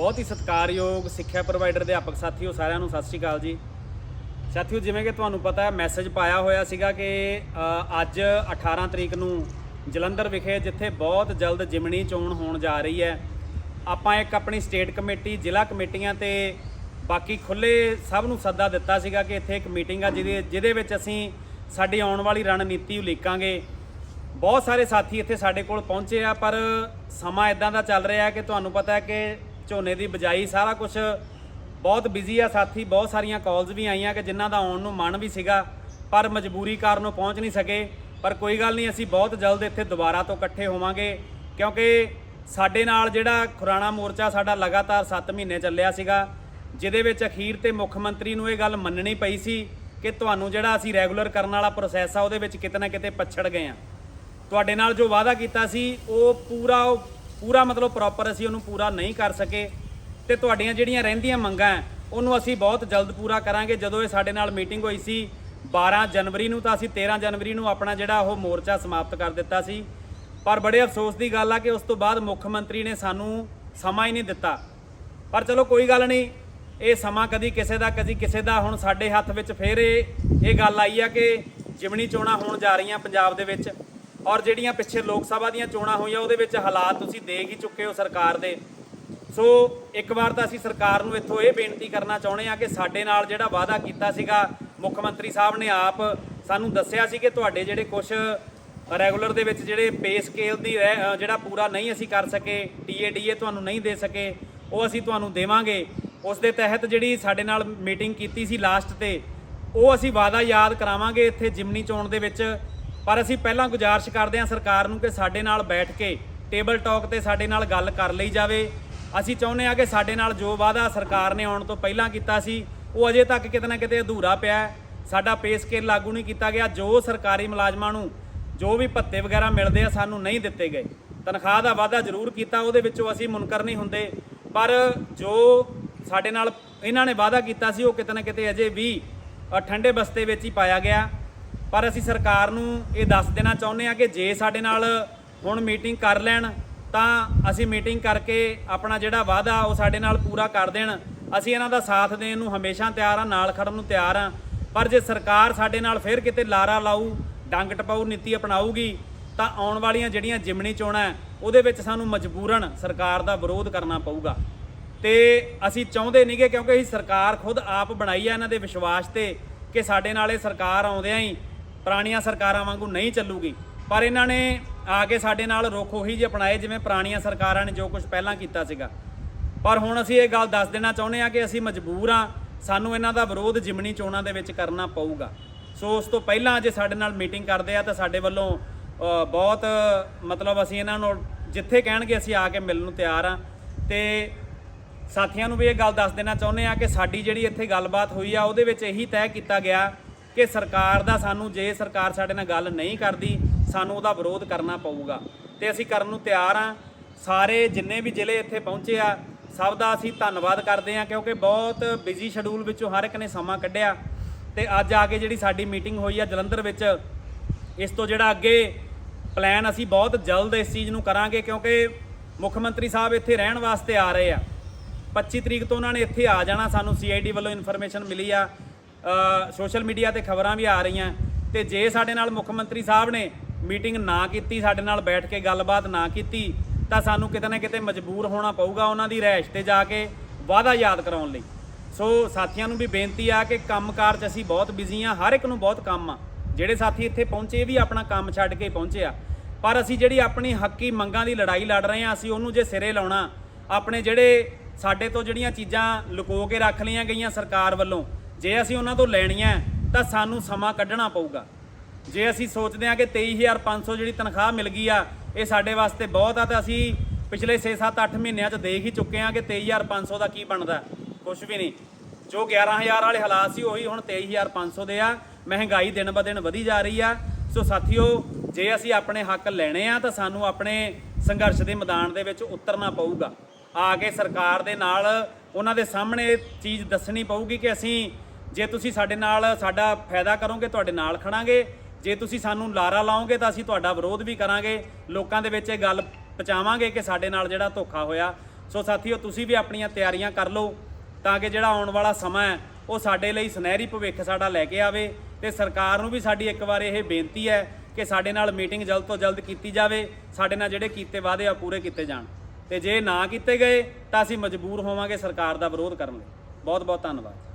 ਬਹੁਤ ਹੀ ਸਤਿਕਾਰਯੋਗ ਸਿੱਖਿਆ ਪ੍ਰੋਵਾਈਡਰ ਦੇ ਅਧਿਆਪਕ ਸਾਥੀਓ, ਸਾਰਿਆਂ ਨੂੰ ਸਤਿ ਸ਼੍ਰੀ ਅਕਾਲ ਜੀ। ਸਾਥੀਓ, ਜਿਵੇਂ ਕਿ ਤੁਹਾਨੂੰ ਪਤਾ ਹੈ ਮੈਸੇਜ ਪਾਇਆ ਹੋਇਆ ਸੀਗਾ ਕਿ ਅੱਜ 18 ਤਰੀਕ ਨੂੰ ਜਲੰਧਰ ਵਿਖੇ, ਜਿੱਥੇ ਬਹੁਤ ਜਲਦ ਜਿਮਣੀ ਚੋਣ ਹੋਣ ਜਾ ਰਹੀ ਹੈ, ਆਪਾਂ ਇੱਕ ਆਪਣੀ ਸਟੇਟ ਕਮੇਟੀ, ਜ਼ਿਲ੍ਹਾ ਕਮੇਟੀਆਂ ਤੇ ਬਾਕੀ ਖੁੱਲੇ ਸਭ ਨੂੰ ਸੱਦਾ ਦਿੱਤਾ ਸੀਗਾ ਕਿ ਇੱਥੇ ਇੱਕ ਮੀਟਿੰਗ ਆ, ਜਿਹਦੇ ਜਿਹਦੇ ਵਿੱਚ ਅਸੀਂ ਸਾਡੀ ਆਉਣ ਵਾਲੀ ਰਣਨੀਤੀ ਉਲੀਕਾਂਗੇ। ਬਹੁਤ ਸਾਰੇ ਸਾਥੀ ਇੱਥੇ ਸਾਡੇ ਕੋਲ ਪਹੁੰਚੇ ਆ, ਪਰ ਸਮਾਂ ਇਦਾਂ ਦਾ ਚੱਲ ਰਿਹਾ ਹੈ ਕਿ ਤੁਹਾਨੂੰ ਪਤਾ ਹੈ ਕਿ ਝੋਨੇ ਦੀ ਬਜਾਈ, ਸਾਰਾ ਕੁਝ ਬਹੁਤ ਬਿਜ਼ੀ ਆ ਸਾਥੀ, ਬਹੁਤ ਸਾਰੀਆਂ ਕਾਲਸ ਵੀ ਆਈਆਂ ਕਿ ਜਿਨ੍ਹਾਂ ਦਾ ਆਉਣ ਨੂੰ ਮਨ ਵੀ ਸੀਗਾ, ਪਰ ਮਜਬੂਰੀ ਕਾਰਨ ਉਹ ਪਹੁੰਚ ਨਹੀਂ ਸਕੇ। ਪਰ ਕੋਈ ਗੱਲ ਨਹੀਂ, ਅਸੀਂ ਬਹੁਤ ਜਲਦ ਇੱਥੇ ਦੁਬਾਰਾ ਤੋਂ ਇਕੱਠੇ ਹੋਵਾਂਗੇ, ਕਿਉਂਕਿ ਸਾਡੇ ਨਾਲ ਜਿਹੜਾ ਖੁਰਾਣਾ ਮੋਰਚਾ ਸਾਡਾ ਲਗਾਤਾਰ 7 ਮਹੀਨੇ ਚੱਲਿਆ ਸੀਗਾ, ਜਿਹਦੇ ਵਿੱਚ ਅਖੀਰ ਤੇ ਮੁੱਖ ਮੰਤਰੀ ਨੂੰ ਇਹ ਗੱਲ ਮੰਨਣੀ ਪਈ ਸੀ ਕਿ ਤੁਹਾਨੂੰ ਜਿਹੜਾ ਅਸੀਂ ਰੈਗੂਲਰ ਕਰਨ ਵਾਲਾ ਪ੍ਰੋਸੈਸ ਆ, ਉਹਦੇ ਵਿੱਚ ਕਿਤੇ ਨਾ ਕਿਤੇ ਪਛੜ ਗਏ ਆ। ਤੁਹਾਡੇ ਨਾਲ ਜੋ ਵਾਅਦਾ ਕੀਤਾ ਸੀ, ਉਹ ਪੂਰਾ ਪੂਰਾ ਮਤਲਬ ਪ੍ਰੋਪਰ ਅਸੀਂ ਉਹਨੂੰ ਪੂਰਾ ਨਹੀਂ ਕਰ ਸਕੇ ਤੇ ਤੁਹਾਡੀਆਂ ਜਿਹੜੀਆਂ ਰਹਿੰਦੀਆਂ ਮੰਗਾਂ ਹੈ, ਉਹਨੂੰ ਅਸੀਂ ਬਹੁਤ ਜਲਦ ਪੂਰਾ ਕਰਾਂਗੇ। ਜਦੋਂ ਇਹ ਸਾਡੇ ਨਾਲ ਮੀਟਿੰਗ ਹੋਈ ਸੀ 12 ਜਨਵਰੀ ਨੂੰ ਤਾਂ ਅਸੀਂ 13 ਜਨਵਰੀ ਨੂੰ ਆਪਣਾ ਜਿਹੜਾ ਉਹ ਮੋਰਚਾ ਸਮਾਪਤ ਕਰ ਦਿੱਤਾ ਸੀ। ਪਰ ਬੜੇ ਅਫਸੋਸ ਦੀ ਗੱਲ ਆ ਕਿ ਉਸ ਤੋਂ ਬਾਅਦ ਮੁੱਖ ਮੰਤਰੀ ਨੇ ਸਾਨੂੰ ਸਮਾਂ ਹੀ ਨਹੀਂ ਦਿੱਤਾ। ਪਰ ਚਲੋ ਕੋਈ ਗੱਲ ਨਹੀਂ ਇਹ ਸਮਾਂ ਕਦੀ ਕਿਸੇ ਦਾ ਕਦੀ ਕਿਸੇ ਦਾ। ਹੁਣ ਸਾਡੇ ਹੱਥ ਵਿੱਚ ਫੇਰ ਇਹ ਇਹ ਗੱਲ ਆਈ ਆ ਕਿ ਜਿਮਣੀ ਚੋਣਾਂ ਹੋਣ ਜਾ ਰਹੀਆਂ ਪੰਜਾਬ ਦੇ ਵਿੱਚ। ਔਰ ਜਿਹੜੀਆਂ ਪਿੱਛੇ ਲੋਕ ਸਭਾ ਦੀਆਂ ਚੋਣਾਂ ਹੋਈਆਂ, ਉਹਦੇ ਵਿੱਚ ਹਾਲਾਤ ਤੁਸੀਂ ਦੇਖ ਹੀ ਚੁੱਕੇ ਹੋ ਸਰਕਾਰ ਦੇ। ਸੋ, ਇੱਕ ਵਾਰ ਤਾਂ ਅਸੀਂ ਸਰਕਾਰ ਨੂੰ ਇੱਥੋਂ ਇਹ ਬੇਨਤੀ ਕਰਨਾ ਚਾਹੁੰਦੇ ਆ ਕਿ ਸਾਡੇ ਨਾਲ ਜਿਹੜਾ ਵਾਅਦਾ ਕੀਤਾ ਸੀਗਾ, ਮੁੱਖ ਮੰਤਰੀ ਸਾਹਿਬ ਨੇ ਆਪ ਸਾਨੂੰ ਦੱਸਿਆ ਸੀ ਕਿ ਤੁਹਾਡੇ ਜਿਹੜੇ ਕੁਝ ਰੈਗੂਲਰ ਦੇ ਵਿੱਚ ਜਿਹੜੇ ਪੇ ਸਕੇਲ ਦੀ ਰਹਿ- ਜਿਹੜਾ ਪੂਰਾ ਨਹੀਂ ਅਸੀਂ ਕਰ ਸਕੇ ਟੀਏਡੀਏ ਤੁਹਾਨੂੰ ਨਹੀਂ ਦੇ ਸਕੇ, ਉਹ ਅਸੀਂ ਤੁਹਾਨੂੰ ਦੇਵਾਂਗੇ। ਉਸ ਦੇ ਤਹਿਤ ਜਿਹੜੀ ਸਾਡੇ ਨਾਲ ਮੀਟਿੰਗ ਕੀਤੀ ਸੀ ਲਾਸਟ ਤੇ, ਉਹ ਅਸੀਂ ਵਾਅਦਾ ਯਾਦ ਕਰਾਵਾਂਗੇ ਇੱਥੇ ਜਿਮਨੀ ਚੋਣ ਦੇ ਵਿੱਚ। ਪਰ ਅਸੀਂ ਪਹਿਲਾਂ ਗੁਜ਼ਾਰਿਸ਼ ਕਰਦੇ ਹਾਂ ਸਰਕਾਰ ਨੂੰ ਕਿ ਸਾਡੇ ਨਾਲ ਬੈਠ ਕੇ ਟੇਬਲ ਟਾਕ ਤੇ ਸਾਡੇ ਨਾਲ ਗੱਲ ਕਰ ਲਈ ਜਾਵੇ। ਅਸੀਂ ਚਾਹੁੰਦੇ ਹਾਂ ਕਿ ਸਾਡੇ ਨਾਲ ਜੋ ਵਾਅਦਾ ਸਰਕਾਰ ਨੇ ਆਉਣ ਤੋਂ ਪਹਿਲਾਂ ਕੀਤਾ ਸੀ, ਉਹ ਅਜੇ ਤੱਕ ਕਿਤੇ ਨਾ ਕਿਤੇ ਅਧੂਰਾ ਪਿਆ ਸਾਡਾ ਪੇ ਸਕੇਲ ਲਾਗੂ ਨਹੀਂ ਕੀਤਾ ਗਿਆ। ਜੋ ਸਰਕਾਰੀ ਮੁਲਾਜ਼ਮਾਂ ਨੂੰ ਜੋ ਵੀ ਭੱਤੇ ਵਗੈਰਾ ਮਿਲਦੇ ਆ, ਸਾਨੂੰ ਨਹੀਂ ਦਿੱਤੇ ਗਏ। ਤਨਖਾਹ ਦਾ ਵਾਅਦਾ ਜ਼ਰੂਰ ਕੀਤਾ, ਉਹਦੇ ਵਿੱਚੋਂ ਅਸੀਂ ਮੁਨਕਰ ਨਹੀਂ ਹੁੰਦੇ। ਪਰ ਜੋ ਸਾਡੇ ਨਾਲ ਇਹਨਾਂ ਨੇ ਵਾਅਦਾ ਕੀਤਾ ਸੀ, ਉਹ ਕਿਤੇ ਨਾ ਕਿਤੇ ਅਜੇ ਵੀ ਠੰਡੇ ਬਸਤੇ ਵਿੱਚ ਹੀ ਪਾਇਆ ਗਿਆ। ਪਰ ਅਸੀਂ ਸਰਕਾਰ ਨੂੰ ਇਹ ਦੱਸ ਦੇਣਾ ਚਾਹੁੰਦੇ ਆ ਕਿ ਜੇ ਸਾਡੇ ਨਾਲ ਹੁਣ ਮੀਟਿੰਗ ਕਰ ਲੈਣ, ਤਾਂ ਅਸੀਂ ਮੀਟਿੰਗ ਕਰਕੇ ਆਪਣਾ ਜਿਹੜਾ ਵਾਅਦਾ ਉਹ ਸਾਡੇ ਨਾਲ ਪੂਰਾ ਕਰ ਦੇਣ। ਅਸੀਂ ਇਹਨਾਂ ਦਾ ਸਾਥ ਦੇਣ ਨੂੰ ਹਮੇਸ਼ਾ ਤਿਆਰ ਆ ਨਾਲ ਖੜਨ ਨੂੰ ਤਿਆਰ ਆ ਪਰ ਜੇ ਸਰਕਾਰ ਸਾਡੇ ਨਾਲ ਫਿਰ ਕਿਤੇ ਲਾਰਾ ਲਾਊ, ਡੰਗ ਟਪਾਊ, ਨੀਤੀ ਅਪਣਾਊਗੀ, ਤਾਂ ਆਉਣ ਵਾਲੀਆਂ ਜਿਹੜੀਆਂ ਜਿਮਣੀ ਚੋਣਾਂ ਉਹਦੇ ਵਿੱਚ ਸਾਨੂੰ ਮਜਬੂਰਨ ਸਰਕਾਰ ਦਾ ਵਿਰੋਧ ਕਰਨਾ ਪਊਗਾ। ਤੇ ਅਸੀਂ ਚਾਹੁੰਦੇ ਨਹੀਂਗੇ ਕਿਉਂਕਿ ਅਸੀਂ ਸਰਕਾਰ ਖੁਦ ਆਪ ਬਣਾਈ ਆ ਇਹਨਾਂ ਦੇ ਵਿਸ਼ਵਾਸ ਤੇ ਕਿ ਸਾਡੇ ਨਾਲ ਇਹ ਸਰਕਾਰ ਆਉਂਦਿਆਂ ਹੀ ਪੁਰਾਣੀਆਂ ਸਰਕਾਰਾਂ ਵਾਂਗੂ ਨਹੀਂ ਚੱਲੂਗੀ। ਪਰ ਇਹਨਾਂ ਨੇ ਆ ਕੇ ਸਾਡੇ ਨਾਲ ਰੁੱਖ ਉਹੀ ਜਿਹੇ ਅਪਣਾਏ ਜਿਵੇਂ ਪੁਰਾਣੀਆਂ ਸਰਕਾਰਾਂ ਨੇ ਜੋ ਕੁਝ ਪਹਿਲਾਂ ਕੀਤਾ ਸੀਗਾ। ਪਰ ਹੁਣ ਅਸੀਂ ਇਹ ਗੱਲ ਦੱਸ ਦੇਣਾ ਚਾਹੁੰਦੇ ਆ ਕਿ ਅਸੀਂ ਮਜਬੂਰ ਆ ਸਾਨੂੰ ਇਹਨਾਂ ਦਾ ਵਿਰੋਧ ਜਿਮਣੀ ਚੋਣਾਂ ਦੇ ਵਿੱਚ ਕਰਨਾ ਪਊਗਾ। ਸੋ ਉਸ ਤੋਂ ਪਹਿਲਾਂ ਜੇ ਸਾਡੇ ਨਾਲ ਮੀਟਿੰਗ ਕਰਦੇ ਆ ਤਾਂ ਸਾਡੇ ਵੱਲੋਂ ਬਹੁਤ, ਮਤਲਬ ਅਸੀਂ ਇਹਨਾਂ ਨੂੰ ਜਿੱਥੇ ਕਹਿਣਗੇ ਅਸੀਂ ਆ ਕੇ ਮਿਲਣ ਨੂੰ ਤਿਆਰ ਆ ਤੇ ਸਾਥੀਆਂ ਨੂੰ ਵੀ ਇਹ ਗੱਲ ਦੱਸ ਦੇਣਾ ਚਾਹੁੰਦੇ ਆ ਕਿ ਸਾਡੀ ਜਿਹੜੀ ਇੱਥੇ ਗੱਲਬਾਤ ਹੋਈ ਆ, ਉਹਦੇ ਵਿੱਚ ਇਹੀ ਤੈਅ ਕੀਤਾ ਗਿਆ ਕਿ ਸਰਕਾਰ ਦਾ ਸਾਨੂੰ, ਜੇ ਸਰਕਾਰ ਸਾਡੇ ਨਾਲ ਗੱਲ ਨਹੀਂ ਕਰਦੀ, ਸਾਨੂੰ ਉਹਦਾ ਵਿਰੋਧ ਕਰਨਾ ਪਊਗਾ। ਤੇ ਅਸੀਂ ਕਰਨ ਨੂੰ ਤਿਆਰ ਆ ਸਾਰੇ ਜਿੰਨੇ ਵੀ ਜ਼ਿਲ੍ਹੇ ਇੱਥੇ ਪਹੁੰਚੇ ਆ, ਸਭ ਦਾ ਅਸੀਂ ਧੰਨਵਾਦ ਕਰਦੇ ਆ ਕਿਉਂਕਿ ਬਹੁਤ ਬਿਜ਼ੀ ਸ਼ਡਿਊਲ ਵਿੱਚੋਂ ਹਰ ਇੱਕ ਨੇ ਸਮਾਂ ਕੱਢਿਆ। ਤੇ ਅੱਜ ਆ ਕੇ ਜਿਹੜੀ ਸਾਡੀ ਮੀਟਿੰਗ ਹੋਈ ਆ ਜਲੰਧਰ ਵਿੱਚ, ਇਸ ਤੋਂ ਜਿਹੜਾ ਅੱਗੇ ਪਲਾਨ ਅਸੀਂ ਬਹੁਤ ਜਲਦ ਇਸ ਚੀਜ਼ ਨੂੰ ਕਰਾਂਗੇ, ਕਿਉਂਕਿ ਮੁੱਖ ਮੰਤਰੀ ਸਾਹਿਬ ਇੱਥੇ ਰਹਿਣ ਵਾਸਤੇ ਆ ਰਹੇ ਆ। 25 ਤਰੀਕ ਤੋਂ ਉਹਨਾਂ ਨੇ ਇੱਥੇ ਆ ਜਾਣਾ, ਸਾਨੂੰ ਸੀਆਈਡੀ ਵੱਲੋਂ ਇਨਫੋਰਮੇਸ਼ਨ ਮਿਲੀ ਆ। ਸੋਸ਼ਲ ਮੀਡੀਆ ਤੇ ਖਬਰਾਂ ਵੀ ਆ ਰਹੀਆਂ। ਤੇ ਜੇ ਸਾਡੇ ਨਾਲ ਮੁੱਖ ਮੰਤਰੀ ਸਾਹਿਬ ਨੇ ਮੀਟਿੰਗ ਨਾ ਕੀਤੀ, ਸਾਡੇ ਨਾਲ ਬੈਠ ਕੇ ਗੱਲਬਾਤ ਨਾ ਕੀਤੀ, ਤਾਂ ਸਾਨੂੰ ਕਿਤੇ ਨਾ ਕਿਤੇ ਮਜਬੂਰ ਹੋਣਾ ਪਊਗਾ ਉਹਨਾਂ ਦੀ ਰਹਿਸ਼ ਤੇ ਜਾ ਕੇ ਵਾਅਦਾ ਯਾਦ ਕਰਾਉਣ ਲਈ। ਸੋ ਸਾਥੀਆਂ ਨੂੰ ਵੀ ਬੇਨਤੀ ਆ ਕਿ ਕੰਮਕਾਰ 'ਚ ਅਸੀਂ ਬਹੁਤ ਬਿਜ਼ੀ ਆ ਹਰ ਇੱਕ ਨੂੰ ਬਹੁਤ ਕੰਮ ਆ। ਜਿਹੜੇ ਸਾਥੀ ਇੱਥੇ ਪਹੁੰਚੇ ਵੀ ਆਪਣਾ ਕੰਮ ਛੱਡ ਕੇ ਪਹੁੰਚੇ ਆ। ਪਰ ਅਸੀਂ ਜਿਹੜੀ ਆਪਣੀ ਹੱਕੀ ਮੰਗਾਂ ਦੀ ਲੜਾਈ ਲੜ ਰਹੇ ਆ ਅਸੀਂ ਉਹਨੂੰ ਜੇ ਸਿਰੇ ਲਾਉਣਾ, ਆਪਣੇ ਜਿਹੜੇ ਸਾਡੇ ਤੋਂ ਜਿਹੜੀਆਂ ਚੀਜ਼ਾਂ ਲੁਕੋ ਕੇ ਰੱਖ ਲਈਆਂ ਗਈਆਂ ਸਰਕਾਰ ਵੱਲੋਂ ਜੇ ਅਸੀਂ ਉਹਨਾਂ ਤੋਂ ਲੈਣੀਆਂ ਤਾਂ ਸਾਨੂੰ ਸਮਾਂ ਕੱਢਣਾ ਪਊਗਾ। ਜੇ ਅਸੀਂ ਸੋਚਦੇ ਹਾਂ ਕਿ 23500 ਜਿਹੜੀ ਤਨਖਾਹ ਮਿਲ ਗਈ ਆ, ਇਹ ਸਾਡੇ ਵਾਸਤੇ ਬਹੁਤ ਆ, ਤਾਂ ਅਸੀਂ ਪਿਛਲੇ 6-7-8 ਮਹੀਨਿਆਂ 'ਚ ਦੇਖ ਹੀ ਚੁੱਕੇ ਹਾਂ ਕਿ 23500 ਦਾ ਕੀ ਬਣਦਾ। ਕੁਝ ਵੀ ਨਹੀਂ। ਜੋ 11000 ਵਾਲੇ ਹਾਲਾਤ ਸੀ, ਉਹੀ ਹੁਣ 23500 ਦੇ ਆ। ਮਹਿੰਗਾਈ ਦਿਨ ਬ ਦਿਨ ਵਧੀ ਜਾ ਰਹੀ ਆ। ਸੋ ਸਾਥੀਓ, ਜੇ ਅਸੀਂ ਆਪਣੇ ਹੱਕ ਲੈਣੇ ਆ, ਤਾਂ ਸਾਨੂੰ ਆਪਣੇ ਸੰਘਰਸ਼ ਦੇ ਮੈਦਾਨ ਦੇ ਵਿੱਚ ਉਤਰਨਾ ਪਊਗਾ। ਆ ਕੇ ਸਰਕਾਰ ਦੇ ਨਾਲ ਉਹਨਾਂ ਦੇ ਸਾਹਮਣੇ ਚੀਜ਼ ਦੱਸਣੀ ਪਊਗੀ ਕਿ ਅਸੀਂ ਜੇ ਤੁਸੀਂ ਸਾਡੇ ਨਾਲ ਸਾਡਾ ਫਾਇਦਾ ਕਰੋਗੇ, ਤੁਹਾਡੇ ਨਾਲ ਖੜਾਂਗੇ। ਜੇ ਤੁਸੀਂ ਸਾਨੂੰ ਲਾਰਾ ਲਾਓਗੇ, ਤਾਂ ਅਸੀਂ ਤੁਹਾਡਾ ਵਿਰੋਧ ਵੀ ਕਰਾਂਗੇ। ਲੋਕਾਂ ਦੇ ਵਿੱਚ ਇਹ ਗੱਲ ਪਹੁੰਚਾਵਾਂਗੇ ਕਿ ਸਾਡੇ ਨਾਲ ਜਿਹੜਾ ਧੋਖਾ ਹੋਇਆ। ਸੋ ਸਾਥੀਓ, ਤੁਸੀਂ ਵੀ ਆਪਣੀਆਂ ਤਿਆਰੀਆਂ ਕਰ ਲਓ ਤਾਂ ਕਿ ਜਿਹੜਾ ਆਉਣ ਵਾਲਾ ਸਮਾਂ ਹੈ, ਉਹ ਸਾਡੇ ਲਈ ਸੁਨਹਿਰੀ ਭਵਿੱਖ ਸਾਡਾ ਲੈ ਕੇ ਆਵੇ ਤੇ ਸਰਕਾਰ ਨੂੰ ਵੀ ਸਾਡੀ ਇੱਕ ਵਾਰ ਇਹ ਬੇਨਤੀ ਹੈ ਕਿ ਸਾਡੇ ਨਾਲ ਮੀਟਿੰਗ ਜਲਦ ਤੋਂ ਜਲਦ ਕੀਤੀ ਜਾਵੇ, ਸਾਡੇ ਨਾਲ ਜਿਹੜੇ ਕੀਤੇ ਵਾਅਦੇ ਆ ਪੂਰੇ ਕੀਤੇ ਜਾਣ। ਤੇ ਜੇ ਨਾ ਕੀਤੇ ਗਏ, ਤਾਂ ਅਸੀਂ ਮਜਬੂਰ ਹੋਵਾਂਗੇ ਸਰਕਾਰ ਦਾ ਵਿਰੋਧ ਕਰਨ ਲਈ। ਬਹੁਤ ਬਹੁਤ ਧੰਨਵਾਦ।